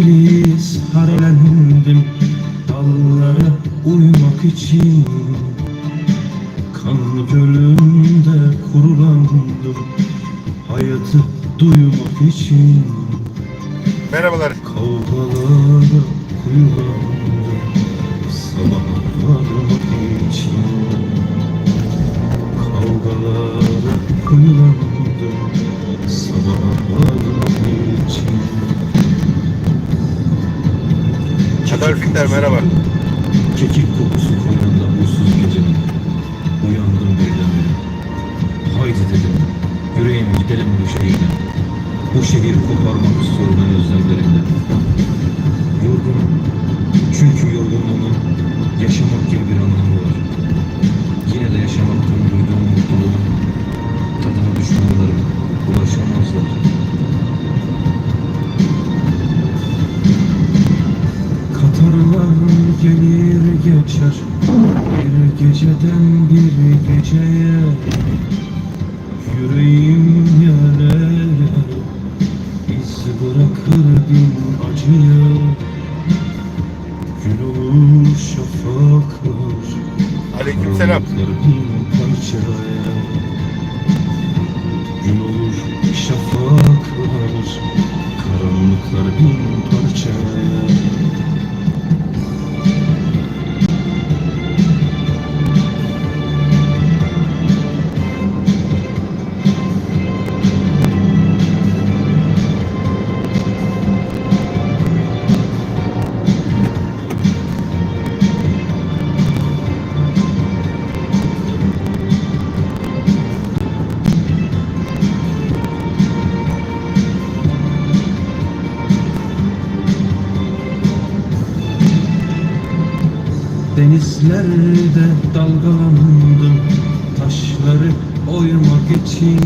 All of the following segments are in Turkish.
Filiz harelendim Dallara uymak için Kanlı gölümde kurulandım. Hayatı duymak için. Merhabalar. Merhaba. Kekik kokusu gelir geçer. Bir geceden bir geceye. Yüreğim yare İz bırakır bin acıya. Gün olur şafaklar karanlıklar bin parçaya Denizlerde dalgalandım Taşları oymak için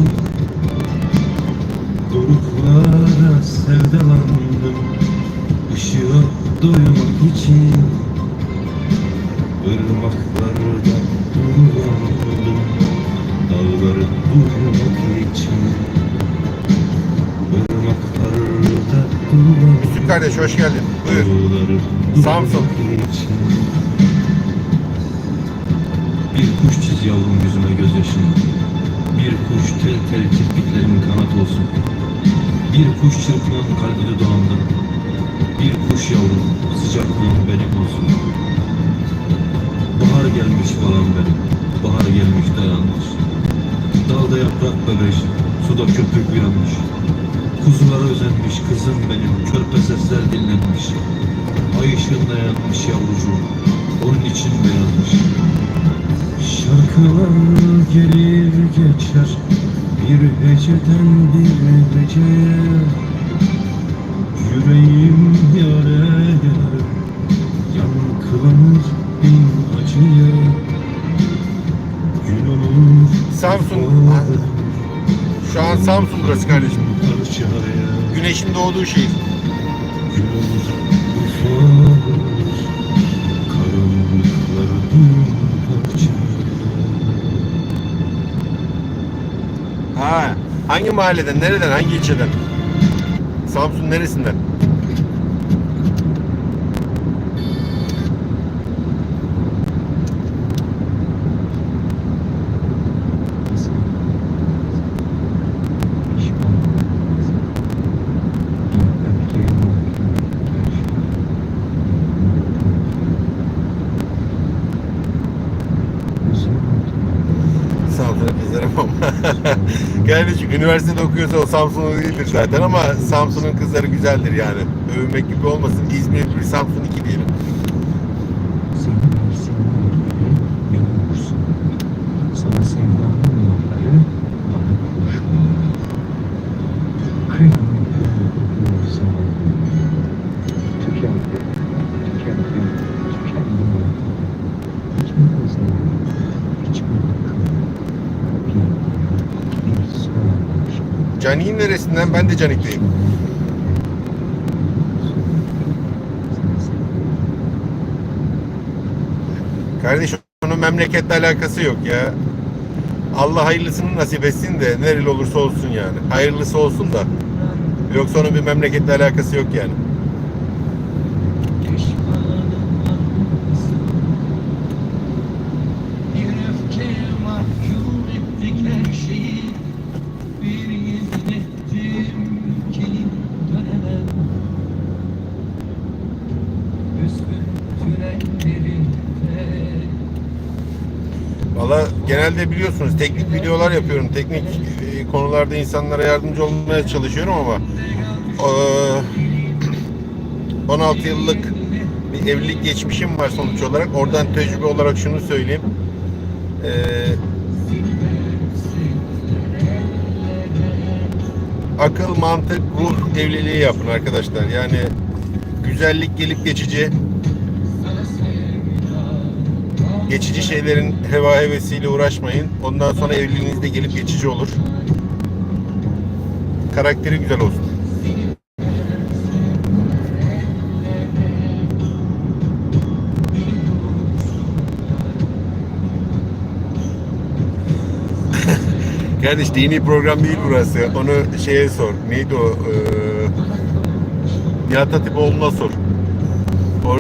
Doruklara sevdalandım Işığa doymak için Irmaklarda durulandım Dağları duymak için Irmaklarda durulandım Müslüm kardeş hoş geldin. Buyur. Samsun. Olsun Bir kuş çırpınan kalbi dudağımda Bir kuş yavrum sıcaklığın benim olsun Bahar gelmiş falan benim Bahar gelmiş dayanmış Dalda yaprak bebeşim Suda köpük uyanmış. Kuzulara özenmiş kızım benim. Körpe sesler dinlenmiş. Ay ışığında yanmış yavrucuğum. Onun için beyanmış. Şarkılar gelir geçer. Bir heceden bir heceye. Yüreğim yare. Yankılanır bin acıya. Gün olur. Samsun. Şu an Samsun burası kardeşim. Güneşin doğduğu şehir. Gün olur Ha, hangi mahalleden, nereden, hangi ilçeden? Samsun neresinden? Kardeşim üniversitede okuyorsa o Samsunlu değildir zaten ama Samsun'un kızları güzeldir yani. Övünmek gibi olmasın. İzmir bir Samsun iki diyelim. Canik'in neresinden? Ben de Canik'teyim. Kardeş onun memleketle alakası yok ya. Allah hayırlısını nasip etsin de nereli olursa olsun yani. Hayırlısı olsun da. Yoksa onun bir memleketle alakası yok yani. Genelde biliyorsunuz teknik videolar yapıyorum. Teknik e, konularda insanlara yardımcı olmaya çalışıyorum ama e, 16 yıllık bir evlilik geçmişim var sonuç olarak. Oradan tecrübe olarak şunu söyleyeyim. E, akıl, mantık, ruh evliliği yapın arkadaşlar. Yani güzellik gelip geçici. Geçici şeylerin heva hevesiyle uğraşmayın. Ondan sonra evliliğiniz de gelip geçici olur. Karakteri güzel olsun. Kardeş dini program değil burası. Onu şeye sor. Neydi o? Ee, Nihat Hatipoğlu'na sor. O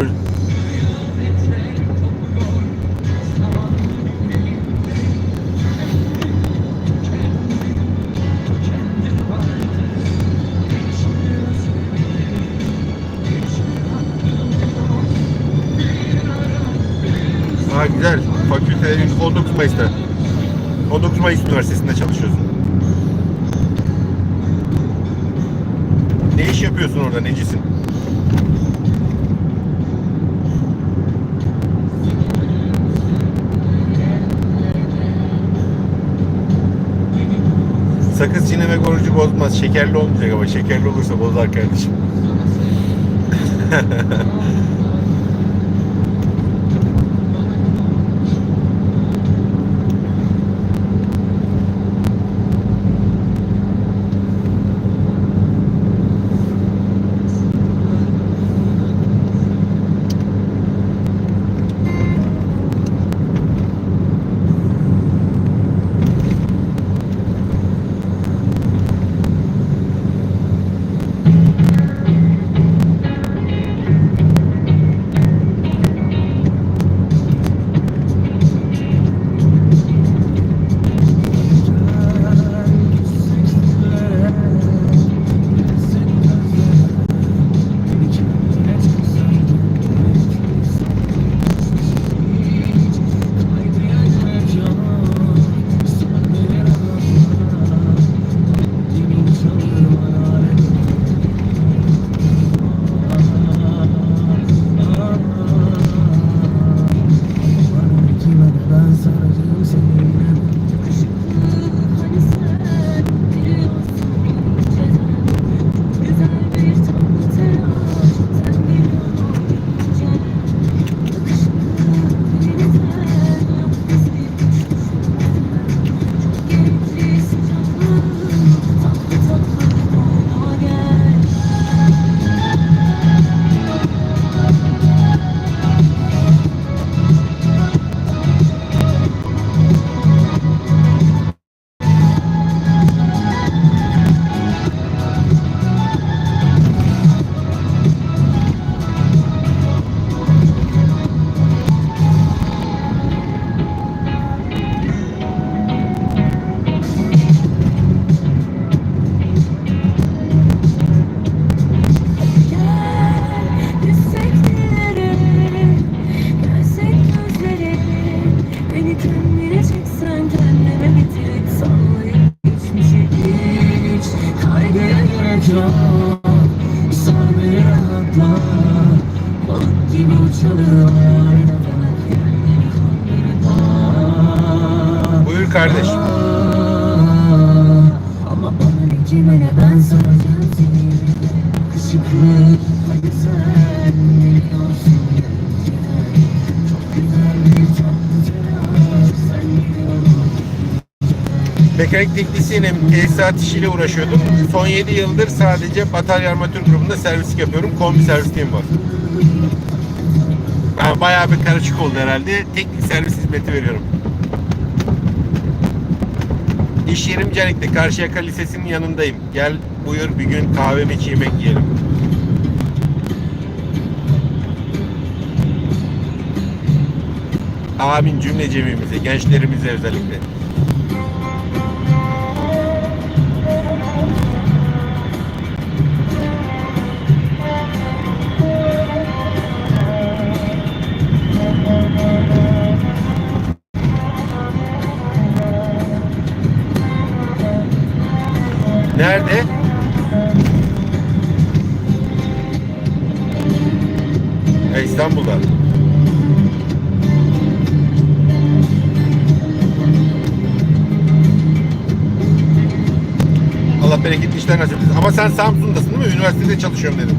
güzel. Fakülte 19 Mayıs'ta. 19 Mayıs Üniversitesi'nde çalışıyorsun. Ne iş yapıyorsun orada? Necisin? Sakız çiğnemek orucu bozmaz. Şekerli olmayacak ama şekerli olursa bozar kardeşim. biliyorsun Mekanik teknisyenim. Tesisat işiyle uğraşıyordum. Son 7 yıldır sadece batarya armatür grubunda servislik yapıyorum. Kombi servisliğim var. Yani bayağı bir karışık oldu herhalde. Teknik servis hizmeti veriyorum. İş yerim Canik'te. Karşıyaka Lisesi'nin yanındayım. Gel buyur bir gün kahvemi iç yemek yiyelim. Amin cümle cemimize, gençlerimize özellikle. İstanbul'da. Allah bereketli işler nasip etsin. Ama sen Samsun'dasın değil mi? Üniversitede çalışıyorum dedim.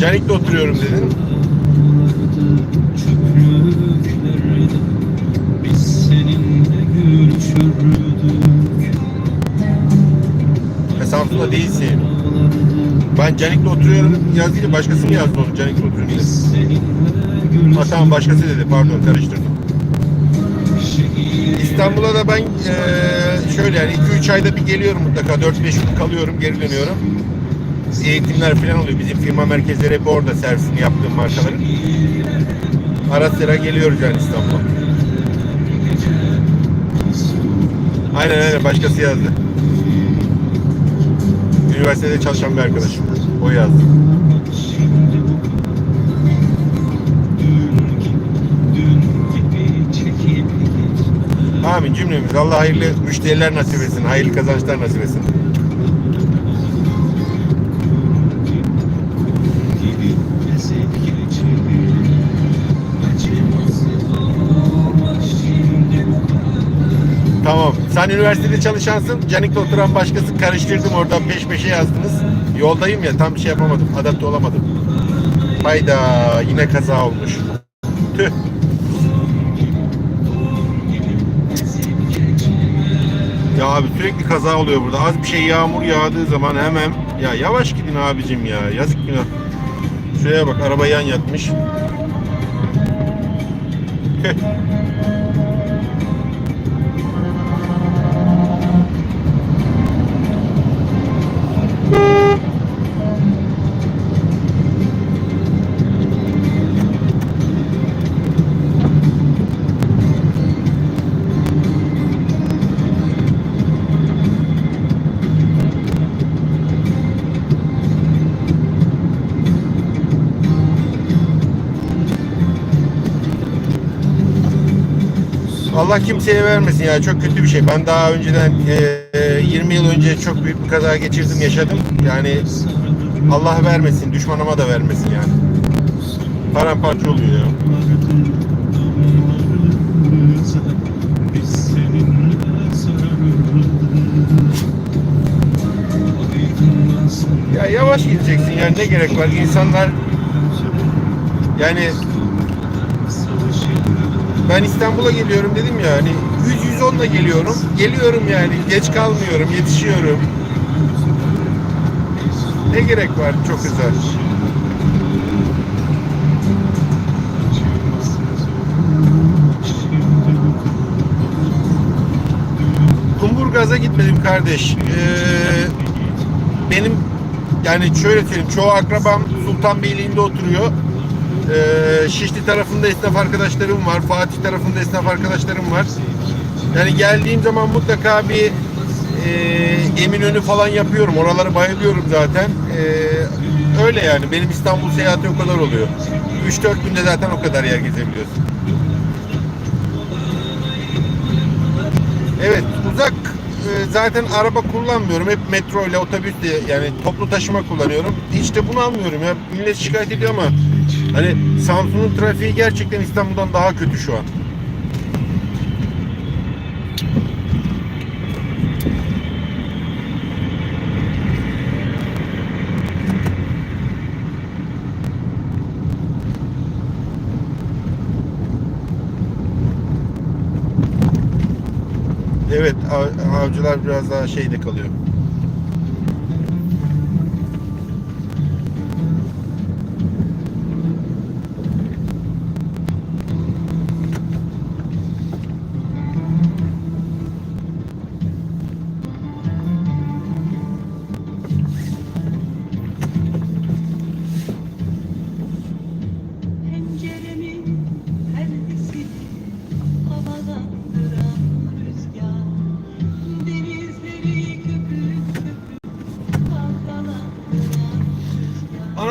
Canik'te oturuyorum dedin. Ha, Samsun'da değilsin. Ben Canik'te oturuyorum yazıyla başkası mı yazdı onu Canik'te oturuyorum seninle Ha tamam başkası dedi pardon karıştırdım. görüşeyiz. İstanbul'a da ben eee, şöyle yani 2-3 ayda bir geliyorum mutlaka 4-5 gün kalıyorum geri dönüyorum. Eğitimler falan oluyor. Bizim firma merkezleri hep orada servisini yaptığım markaların. Ara sıra geliyoruz yani İstanbul'a. Aynen aynen başkası yazdı. Üniversitede çalışan bir arkadaşım. O yazdı. Amin cümlemiz. Allah hayırlı müşteriler nasip etsin. Hayırlı kazançlar nasip etsin. Sen üniversitede çalışansın. Canik'te oturan başkası karıştırdım oradan peş peşe yazdınız. Yoldayım ya tam şey yapamadım. Adapte olamadım. Hayda yine kaza olmuş. Tüh. Ya abi sürekli kaza oluyor burada. Az bir şey yağmur yağdığı zaman hemen ya yavaş gidin abicim ya. Yazık günah. Şuraya bak araba yan yatmış. Allah kimseye vermesin ya çok kötü bir şey. Ben daha önceden e, 20 yıl önce çok büyük bir kaza geçirdim yaşadım. Yani Allah vermesin düşmanıma da vermesin yani. Paramparça oluyor ya. Ya yavaş gideceksin yani ne gerek var insanlar yani ben İstanbul'a geliyorum dedim ya hani 100 110'la geliyorum. Geliyorum yani geç kalmıyorum yetişiyorum. Ne gerek var çok güzel. Kumburgaz'a gitmedim kardeş. Ee, benim yani şöyle söyleyeyim çoğu akrabam Sultanbeyli'nde oturuyor. Ee, Şişli tarafında esnaf arkadaşlarım var. Fatih tarafında esnaf arkadaşlarım var. Yani geldiğim zaman mutlaka bir e, Eminönü falan yapıyorum. Oraları bayılıyorum zaten. Ee, öyle yani. Benim İstanbul seyahati o kadar oluyor. 3-4 günde zaten o kadar yer gezebiliyorsun. Evet uzak e, zaten araba kullanmıyorum. Hep metro ile otobüsle yani toplu taşıma kullanıyorum. Hiç de bunu almıyorum ya. Millet şikayet ediyor ama hani Samsun'un trafiği gerçekten İstanbul'dan daha kötü şu an. Evet av- avcılar biraz daha şeyde kalıyor.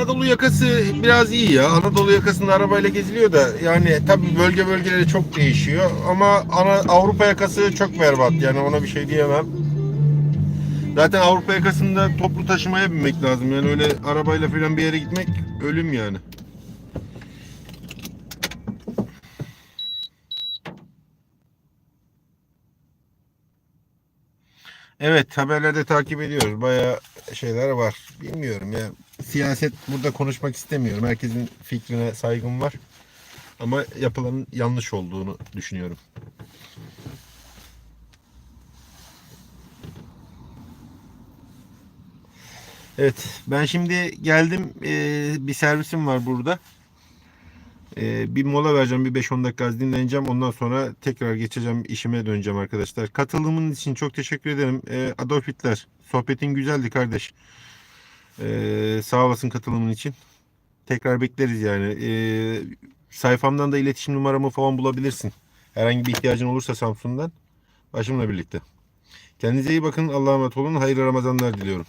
Anadolu yakası biraz iyi ya. Anadolu yakasında arabayla geziliyor da yani tabii bölge bölgeleri çok değişiyor ama ana Avrupa yakası çok berbat yani ona bir şey diyemem. Zaten Avrupa yakasında toplu taşımaya binmek lazım yani öyle arabayla falan bir yere gitmek ölüm yani. Evet haberlerde takip ediyoruz. Bayağı şeyler var. Bilmiyorum ya. Siyaset burada konuşmak istemiyorum. Herkesin fikrine saygım var. Ama yapılanın yanlış olduğunu düşünüyorum. Evet ben şimdi geldim. Ee, bir servisim var burada. Ee, bir mola vereceğim. Bir 5-10 dakika az dinleneceğim. Ondan sonra tekrar geçeceğim. işime döneceğim arkadaşlar. Katılımın için çok teşekkür ederim. Ee, Adolf Hitler. Sohbetin güzeldi kardeş. Ee, sağ olasın katılımın için. Tekrar bekleriz yani. Ee, sayfamdan da iletişim numaramı falan bulabilirsin. Herhangi bir ihtiyacın olursa Samsun'dan. Başımla birlikte. Kendinize iyi bakın. Allah'a emanet olun. Hayırlı Ramazanlar diliyorum.